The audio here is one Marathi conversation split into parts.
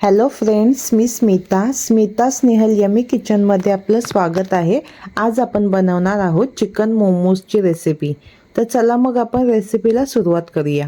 हॅलो फ्रेंड्स मी स्मिता. स्मिता स्नेहल यमी किचनमध्ये आपलं स्वागत आहे. आज आपण बनवणार आहोत चिकन मोमोजची रेसिपी तर चला मग आपण रेसिपीला सुरुवात करूया.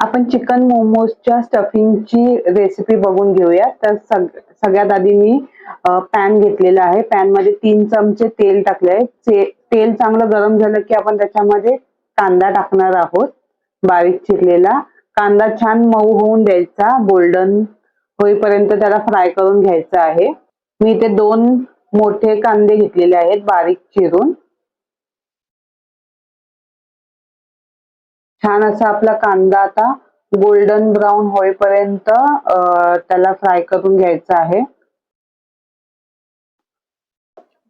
आपण चिकन मोमोजच्या स्टफिंगची रेसिपी बघून घेऊया. तर सग सगळ्यात आधी मी पॅन घेतलेला आहे. पॅनमध्ये तीन चमचे तेल टाकले आहे तेल चांगलं गरम झालं की आपण त्याच्यामध्ये कांदा टाकणार आहोत. बारीक चिरलेला. कांदा छान मऊ होऊन द्यायचा. गोल्डन होईपर्यंत त्याला फ्राय करून घ्यायचं आहे. मी इथे दोन मोठे कांदे घेतलेले आहेत बारीक चिरून. छान असा आपला कांदा आता गोल्डन ब्राऊन होईपर्यंत त्याला फ्राय करून घ्यायचा आहे.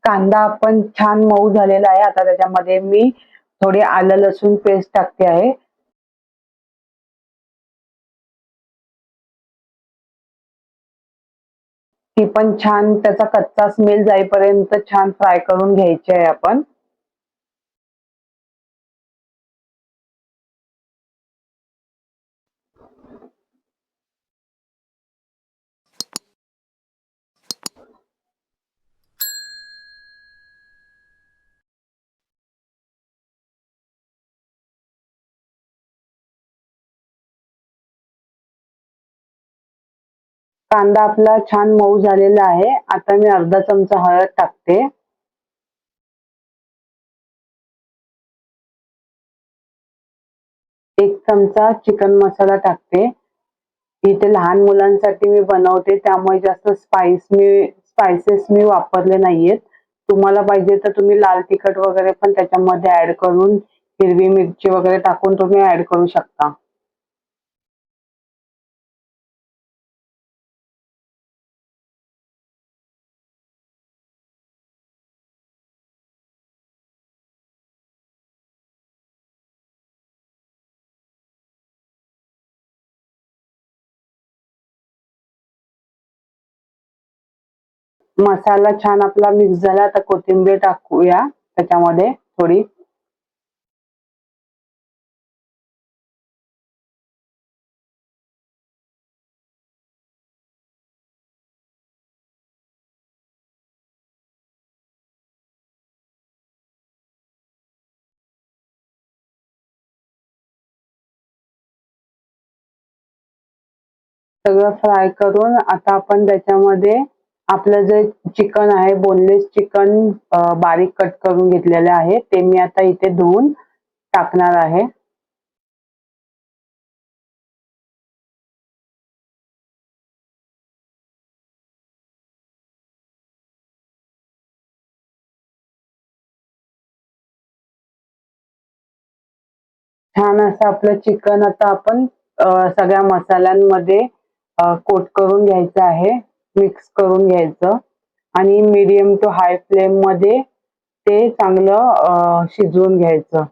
कांदा आपण छान मऊ झालेला आहे. आता त्याच्यामध्ये मी थोडी आलं लसूण पेस्ट टाकते आहे. ती पण छान त्याचा कच्चा स्मेल जाईपर्यंत छान फ्राय करून घ्यायची आहे आपण. कांदा आपला छान मऊ झालेला आहे. आता मी अर्धा चमचा हळद टाकते. एक चमचा चिकन मसाला टाकते. इथे लहान मुलांसाठी मी बनवते त्यामुळे जास्त स्पाइस मी स्पायसेस मी वापरले नाहीयेत. तुम्हाला पाहिजे तर तुम्ही लाल तिखट वगैरे पण त्याच्यामध्ये ऍड करून हिरवी मिरची वगैरे टाकून तुम्ही ऍड करू शकता. मसाला छान आपला मिक्स झाला तर कोथिंबीर टाकूया. त्याच्यामध्ये थोडी सगळं फ्राय करून आता आपण त्याच्यामध्ये आपलं जे चिकन आहे बोनलेस चिकन बारीक कट करून घेतलेले आहे ते मी आता इथे धुवून टाकणार आहे. छान असं आपलं चिकन आता आपण सगळ्या मसाल्यांमध्ये कोट करून घ्यायचं आहे. मिक्स करून घ्यायचं. आणि मीडियम टू हाय फ्लेममध्ये ते चांगलं शिजवून घ्यायचं.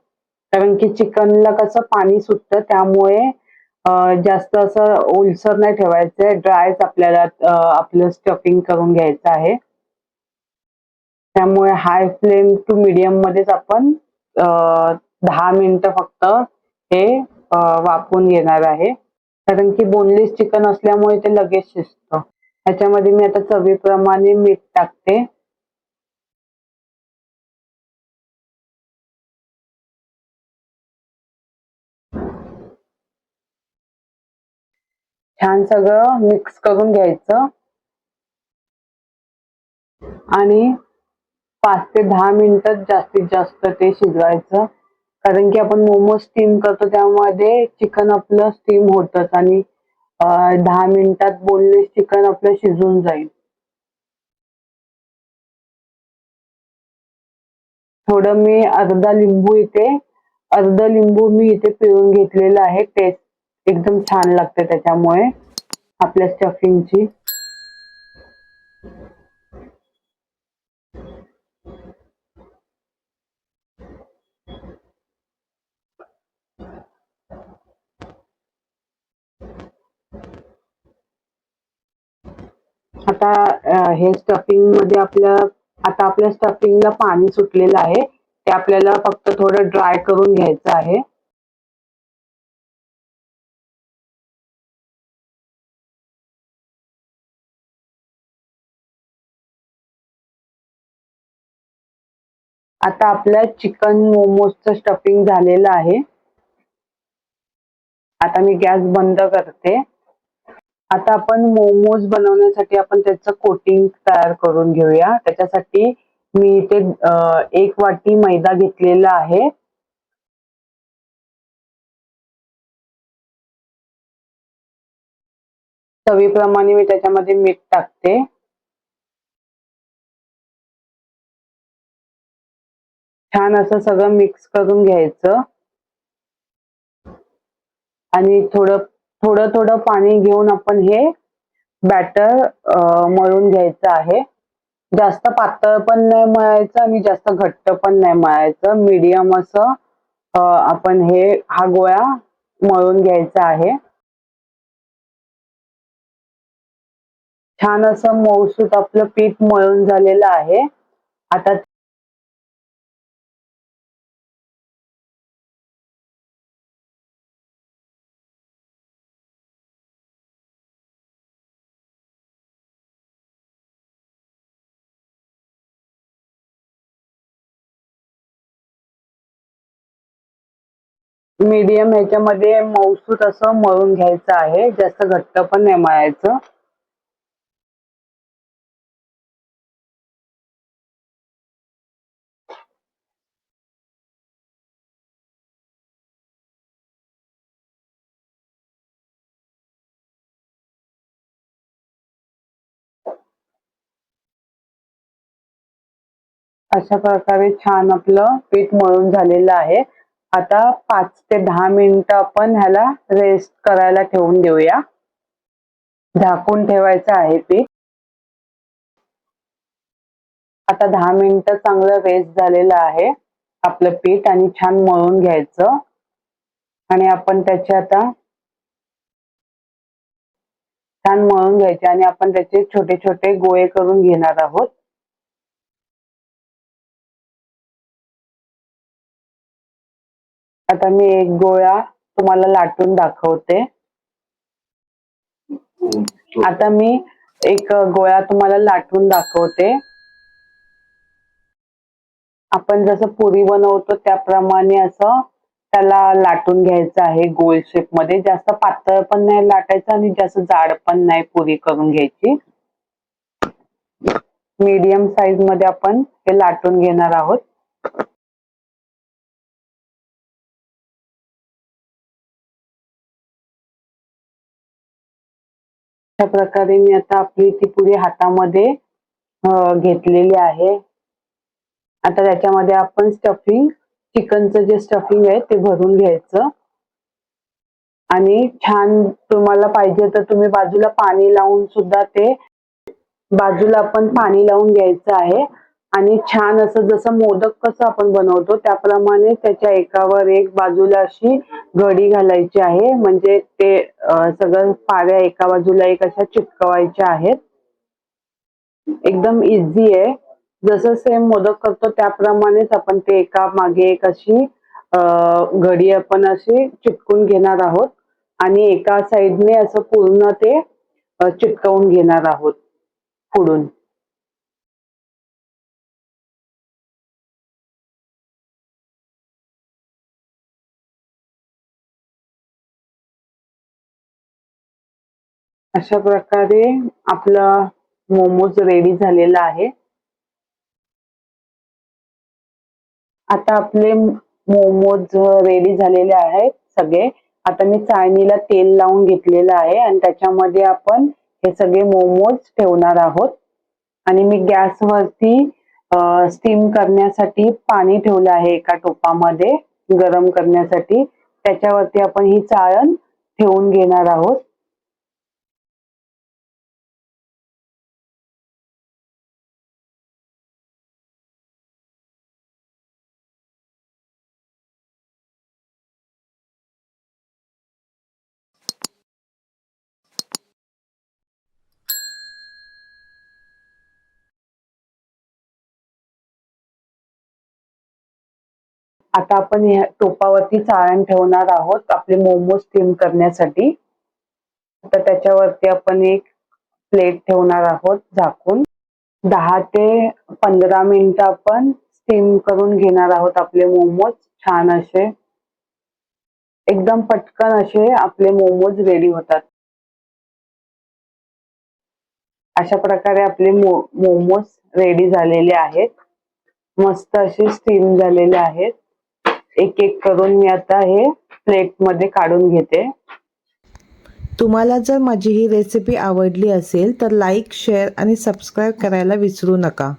कारण की चिकनला कसं पाणी सुटतं त्यामुळे जास्त असं ओलसर नाही ठेवायचं. ड्रायच आपल्याला आपलं स्टफिंग करून घ्यायचं आहे. त्यामुळे हाय फ्लेम टू मीडियम मध्येच आपण दहा मिनिटं फक्त हे वापरून घेणार आहे. कारण की बोनलेस चिकन असल्यामुळे ते लगेच शिजतं. ह्याच्यामध्ये मी आता चवीप्रमाणे मीठ टाकते. छान सगळं मिक्स करून घ्यायचं. आणि पाच ते दहा मिनिटात जास्तीत जास्त ते शिजवायचं. कारण की आपण मोमो स्टीम करतो त्यामध्ये चिकन आपलं स्टीम होतच आणि दहा मिनिटात बोनलेस चिकन आपलं शिजून जाईल. थोडं मी अर्धा लिंबू इथे अर्ध लिंबू मी इथे पिळून घेतलेलं आहे. टेस्ट एकदम छान लागते त्याच्यामुळे आपल्या स्टफिंगची आता हे स्टफिंगमध्ये आपल्या आता आपल्या स्टफिंगला पाणी सुटलेलं आहे. ते आपल्याला फक्त थोडं ड्राय करून घ्यायचं आहे. आता आपल्या चिकन मोमोजचं स्टफिंग झालेलं आहे. आता मी गॅस बंद करते. आता आपण मोमोज बनवण्यासाठी आपण त्याचं कोटिंग तयार करून घेऊया. त्याच्यासाठी मी इथे एक वाटी मैदा घेतलेला आहे. चवीप्रमाणे मी त्याच्यामध्ये मीठ टाकते. छान असं सगळं मिक्स करून घ्यायचं. आणि थोडं थोडं थोडं पाणी घेऊन आपण हे बॅटर मळून घ्यायचं आहे. जास्त पातळ पण नाही मळायचं आणि जास्त घट्ट पण नाही मळायचं. मीडियम असं आपण हे हा गोळा मळून घ्यायचा आहे. छान असं मऊसूत आपलं पीठ मळून झालेलं आहे. आता मीडियम ह्याच्यामध्ये मऊसूत असं मळून घ्यायचं आहे. जास्त घट्ट पण नाही मळायचं. अशा प्रकारे छान आपलं पीठ मळून झालेलं आहे. आता पाच ते दहा मिनिटं आपण ह्याला रेस्ट करायला ठेवून देऊया. झाकून ठेवायचं आहे पीठ. आता दहा मिनिटं चांगलं रेस्ट झालेलं आहे. आपलं पीठ आणि छान मळून घ्यायचं. आणि आपण त्याचे आता छान मळून घ्यायचे आणि आपण त्याचे छोटे छोटे गोळे करून घेणार आहोत. आता मी एक गोळा तुम्हाला लाटून दाखवते. आता मी एक गोळा तुम्हाला लाटून दाखवते. आपण जसं पुरी बनवतो त्याप्रमाणे असं त्याला लाटून घ्यायचं आहे गोल शेपमध्ये. जास्त पातळ पण नाही लाटायचं आणि जास्त जाड पण नाही पुरी करून घ्यायची. मीडियम साईजमध्ये आपण हे लाटून घेणार आहोत. अशा प्रकारे मी आता आपली ती पुरी हातामध्ये घेतलेली आहे. आता त्याच्यामध्ये आपण स्टफिंग चिकनचं जे स्टफिंग आहे ते भरून घ्यायचं. आणि छान तुम्हाला पाहिजे तर तुम्ही बाजूला पाणी लावून सुद्धा ते बाजूला आपण पाणी लावून घ्यायचं आहे. आणि छान असं जसं मोदक कसं आपण बनवतो त्याप्रमाणे त्याच्या एकावर एक बाजूला अशी घडी घालायची आहे. म्हणजे ते सगळं पाऱ्या एका बाजूला एक अशा चिटकवायच्या आहेत. एकदम इझी आहे. जसं सेम मोदक करतो त्याप्रमाणेच आपण ते एका मागे एक अशी घडी आपण अशी चिटकून घेणार आहोत. आणि एका साईडने असं पूर्ण ते चिटकवून घेणार आहोत. पुढून. अशा प्रकारे आपला मोमोज रेडी झालेला आहे. आता आपले मोमोज रेडी झालेले आहेत सगळे. आता मी चाळणीला तेल लावून घेतलेलं आहे आणि त्याच्यामध्ये आपण हे सगळे मोमोज ठेवणार आहोत. आणि मी गॅसवरती स्टीम करण्यासाठी पाणी ठेवलं आहे एका टोपामध्ये गरम करण्यासाठी. त्याच्यावरती आपण ही चाळण ठेवून घेणार आहोत. आता आपण या टोपावरती चाळण ठेवणार आहोत आपले मोमोज स्टीम करण्यासाठी. आता त्याच्यावरती आपण एक प्लेट ठेवणार आहोत झाकून. दहा ते पंधरा मिनिट आपण स्टीम करून घेणार आहोत आपले मोमोज. छान असे एकदम पटकन असे आपले मोमोज रेडी होतात. अशा प्रकारे आपले मो मोमोज रेडी झालेले आहेत. मस्त असे स्टीम झालेले आहेत. एक एक करून मी आता हे प्लेटमध्ये काढून घेते. तुम्हाला जर माझी ही रेसिपी आवडली असेल तर लाईक शेअर आणि सबस्क्राईब करायला विसरू नका.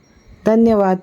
धन्यवाद.